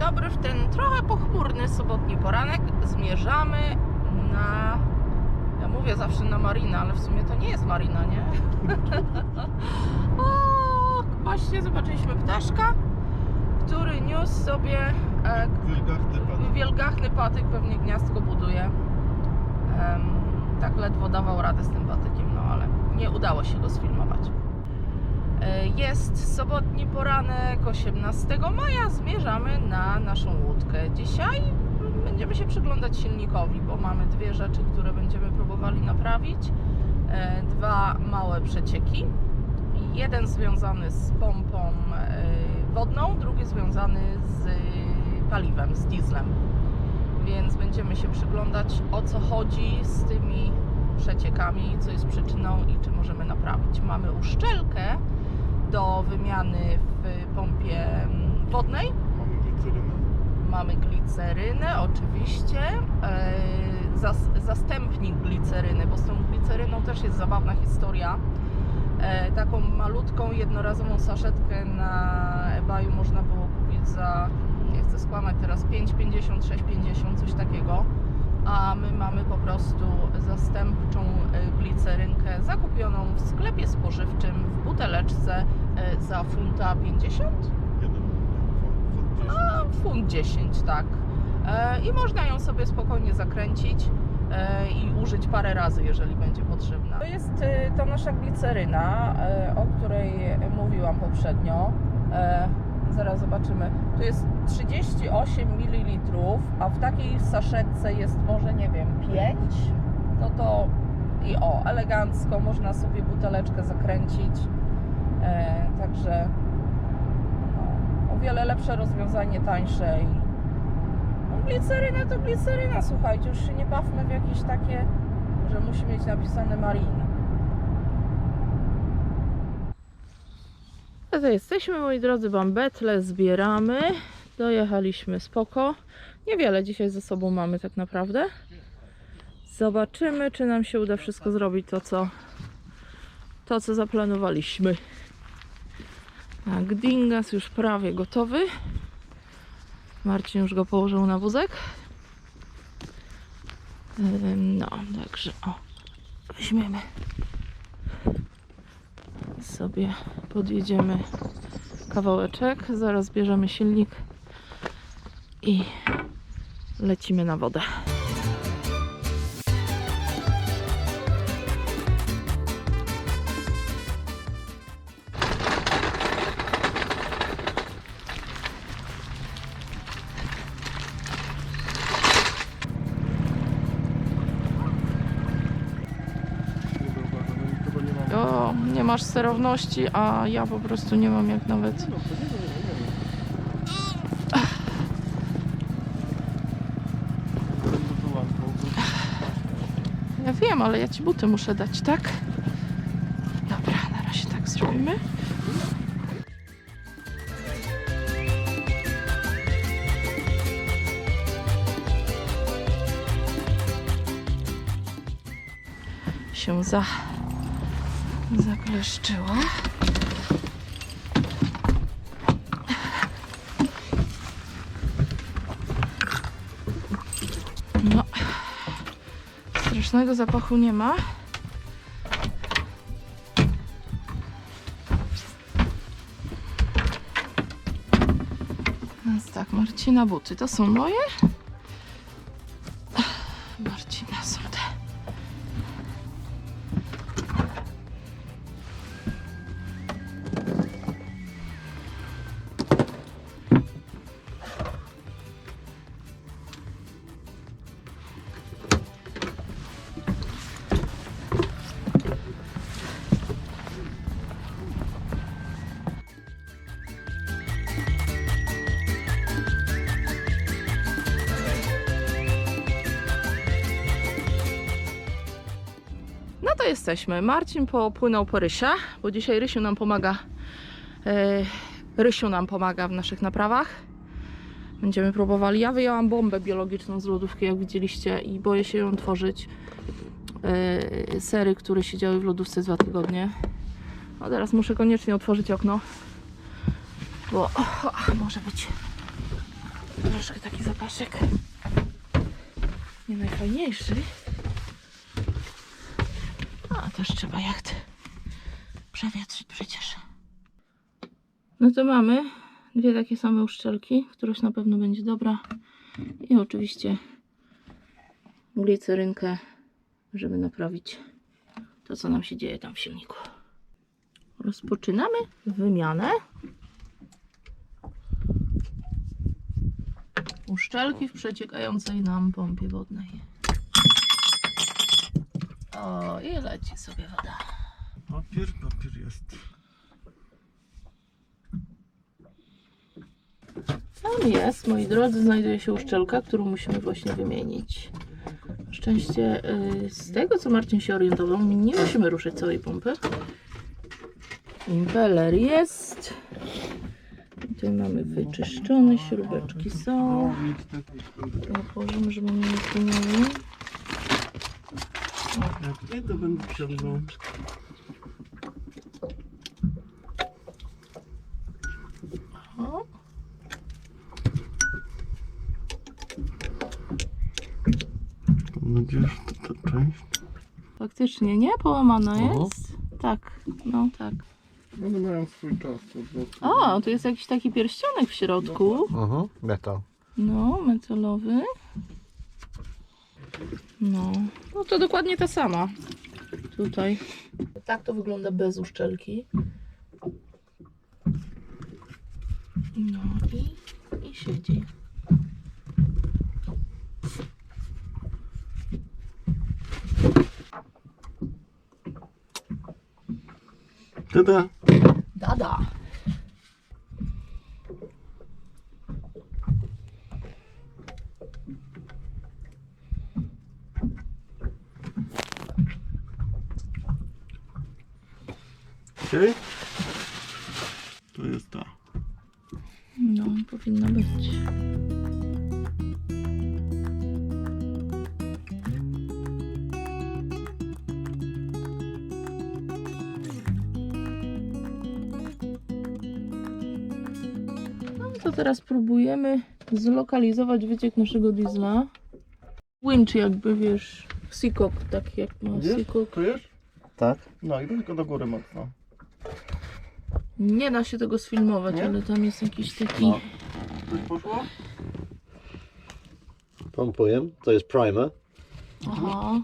dobry. W ten trochę pochmurny sobotni poranek zmierzamy na. Ja mówię zawsze na marina, ale w sumie to nie jest marina, nie? o, właśnie zobaczyliśmy ptaszka, który niósł sobie e, Wielgachny pan. wielgachny patyk, pewnie gniazdko buduje. Tak ledwo dawał radę z tym patykiem, no ale nie udało się go sfilmować. E, Jest sobotni poranek 18 maja. Zmierzamy na naszą łódkę. Dzisiaj będziemy się przyglądać silnikowi, bo mamy dwie rzeczy, które będziemy próbowali naprawić. E, Dwa małe przecieki. Jeden związany z pompą e, wodną, drugi związany z paliwem, z dieslem. Więc będziemy się przyglądać o co chodzi z tymi przeciekami, co jest przyczyną i czy możemy naprawić. Mamy uszczelkę do wymiany w pompie mm, wodnej. Mamy glicerynę. Mamy glicerynę, oczywiście. E, Zas, zastępnik gliceryny, bo z tą gliceryną też jest zabawna historia. E, taką malutką, jednorazową saszetkę na eBayu można było kupić za, nie chcę skłamać teraz, 5,50, 6,50, coś takiego. A my mamy po prostu zastępczą e, glicerynkę zakupioną w sklepie spożywczym w buteleczce e, za funta 50 Jeden. Ford a funt 10, tak. E, I można ją sobie spokojnie zakręcić e, i użyć parę razy, jeżeli będzie potrzebna. To jest e, ta nasza gliceryna, e, o której mówiłam poprzednio. Zaraz zobaczymy. Tu jest 38 ml, a w takiej saszetce jest może, nie wiem, 5. No to i o, elegancko można sobie buteleczkę zakręcić. E, Także no, o wiele lepsze rozwiązanie, tańsze i no, gliceryna to gliceryna, słuchajcie, już się nie bawmy w jakieś takie, że musi mieć napisane marine. A to jesteśmy, moi drodzy, bambetle zbieramy. Dojechaliśmy spoko. Niewiele dzisiaj ze sobą mamy tak naprawdę. Zobaczymy, czy nam się uda wszystko zrobić to, co, to, co zaplanowaliśmy. Tak, dingas już prawie gotowy. Marcin już go położył na wózek. No, także o, weźmiemy sobie, podjedziemy kawałeczek, zaraz bierzemy silnik i lecimy na wodę. O, nie masz sterowności, a ja po prostu nie mam jak nawet. Ja wiem, ale ja ci buty muszę dać, tak? Dobra, na razie tak zrobimy. Się za zakleszczyło. No, Strasznego zapachu nie ma. Więc tak, Marcina buty to są moje. Jesteśmy. Marcin popłynął po Rysia, bo dzisiaj Rysiu nam pomaga. E, Rysiu nam pomaga w naszych naprawach. Będziemy próbowali. Ja wyjęłam bombę biologiczną z lodówki, jak widzieliście, i boję się ją tworzyć. E, sery, które siedziały w lodówce dwa tygodnie. No teraz muszę koniecznie otworzyć okno, bo o, może być Troszkę taki zapaszek. Nie najfajniejszy. Też trzeba jacht przewietrzyć przecież. No to mamy dwie takie same uszczelki, któraś na pewno będzie dobra. I oczywiście glicerynkę, żeby naprawić to, co nam się dzieje tam w silniku. Rozpoczynamy wymianę uszczelki w przeciekającej nam pompie wodnej. O, i leci sobie woda. Papier, papier jest. Tam jest, moi drodzy, znajduje się uszczelka, którą musimy właśnie wymienić. Na szczęście, y, z tego co Marcin się orientował, nie musimy ruszyć całej pompy. Impeler jest. Tutaj mamy wyczyszczone, śrubeczki są. To Otworzymy, żeby mnie nie zginęły. Jak nie, to będę ciągnął. O, Mam nadzieję, że to ta część. faktycznie, nie? Połamana Aha. jest? Tak, no tak. One mają swój czas. po prostu. O, tu jest jakiś taki pierścionek w środku. Mhm, metal. No, metalowy. No, no to dokładnie ta sama. Tutaj. Tak to wygląda bez uszczelki. No i, i siedzi. Tada! Dada. Okej? To jest ta. No, powinna być. No to teraz próbujemy zlokalizować wyciek naszego diesla. Winch jakby, wiesz, Seacock, tak jak ma Widzisz? Seacock. Czujesz? Tak. No i tylko do góry mocno. Nie da się tego sfilmować, Nie? ale tam jest jakiś taki... No. Coś poszło? Pompuję. To jest primer. Aha.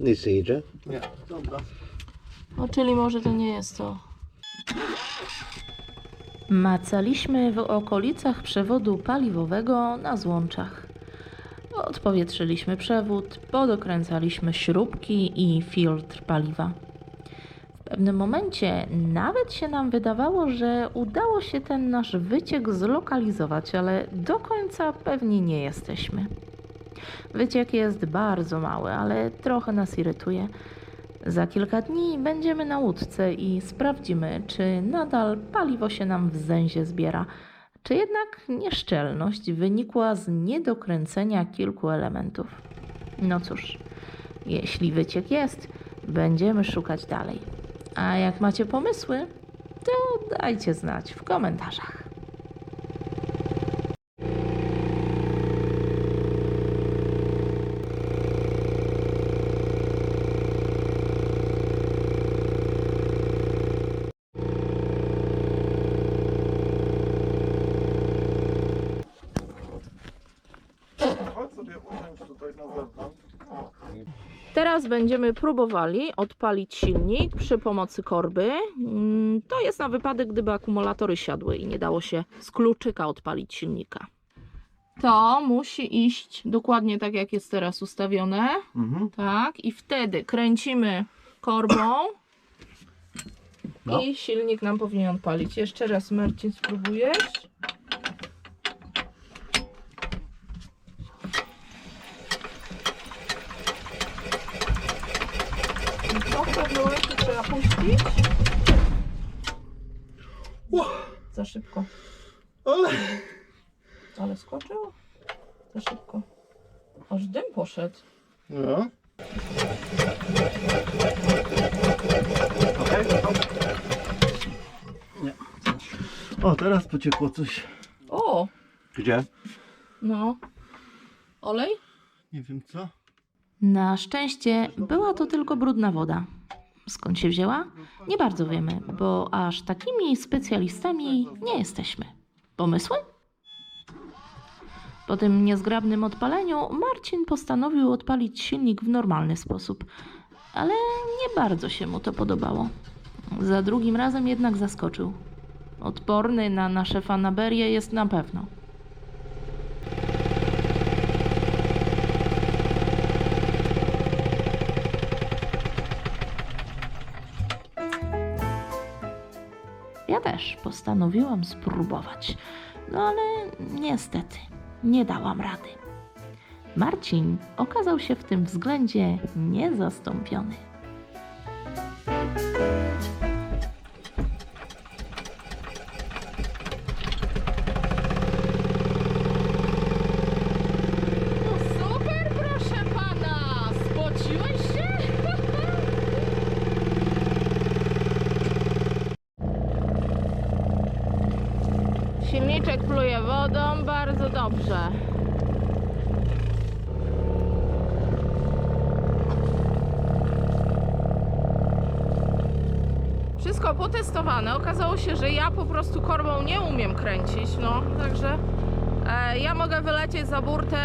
Nic nie idzie. Nie. Dobra. No, czyli może to nie jest to. Macaliśmy w okolicach przewodu paliwowego na złączach. Odpowietrzyliśmy przewód, podokręcaliśmy śrubki i filtr paliwa. W pewnym momencie nawet się nam wydawało, że udało się ten nasz wyciek zlokalizować, ale do końca pewni nie jesteśmy. Wyciek jest bardzo mały, ale trochę nas irytuje. Za kilka dni będziemy na łódce i sprawdzimy, czy nadal paliwo się nam w zęzie zbiera, czy jednak nieszczelność wynikła z niedokręcenia kilku elementów. No cóż, jeśli wyciek jest, będziemy szukać dalej. A jak macie pomysły, to dajcie znać w komentarzach. Chodź sobie usiądź tutaj na zewnątrz. O. Teraz będziemy próbowali odpalić silnik przy pomocy korby. Mm, To jest na wypadek, gdyby akumulatory siadły i nie dało się z kluczyka odpalić silnika. To musi iść dokładnie tak, jak jest teraz ustawione. Mhm. Tak, i wtedy kręcimy korbą No. i silnik nam powinien odpalić. Jeszcze raz, Marcin, spróbujesz? No, w pewnym momencie trzeba puścić. Za szybko. Ale... Ale skoczył? Za szybko. Aż dym poszedł. No. Nie. O, teraz pociekło coś. O! Gdzie? No. Olej? Nie wiem co. Na szczęście była to tylko brudna woda. Skąd się wzięła? Nie bardzo wiemy, bo aż takimi specjalistami nie jesteśmy. Pomysły? Po tym niezgrabnym odpaleniu Marcin postanowił odpalić silnik w normalny sposób, ale nie bardzo się mu to podobało. Za drugim razem jednak zaskoczył. Odporny na nasze fanaberie jest na pewno. Ja też postanowiłam spróbować, no ale niestety nie dałam rady. Marcin okazał się w tym względzie niezastąpiony. Silniczek pluje wodą, bardzo dobrze. Wszystko potestowane. Okazało się, że ja po prostu korbą nie umiem kręcić, no, także e, ja mogę wylecieć za burtę,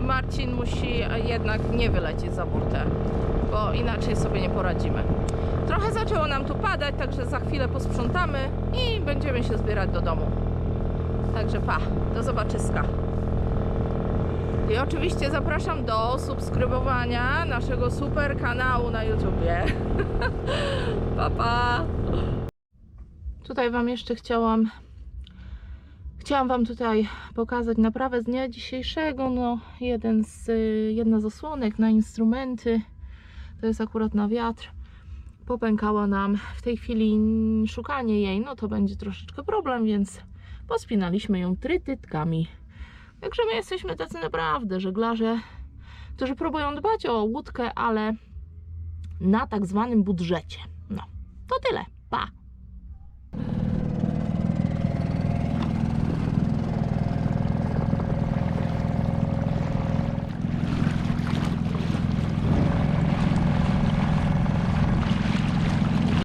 Marcin musi jednak nie wylecieć za burtę, bo inaczej sobie nie poradzimy. Trochę zaczęło nam tu padać, także za chwilę posprzątamy i będziemy się zbierać do domu. Także pa, do zobaczyska. I oczywiście zapraszam do subskrybowania naszego super kanału na YouTubie. pa, pa. Tutaj Wam jeszcze chciałam Chciałam Wam tutaj pokazać naprawę z dnia dzisiejszego. No, jeden z, jedna z osłonek na instrumenty, to jest akurat na wiatr, popękała nam. W tej chwili szukanie jej, no to będzie troszeczkę problem, więc pospinaliśmy ją trytytkami. Także my jesteśmy tacy naprawdę żeglarze, którzy próbują dbać o łódkę, ale na tak zwanym budżecie. No, to tyle. Pa!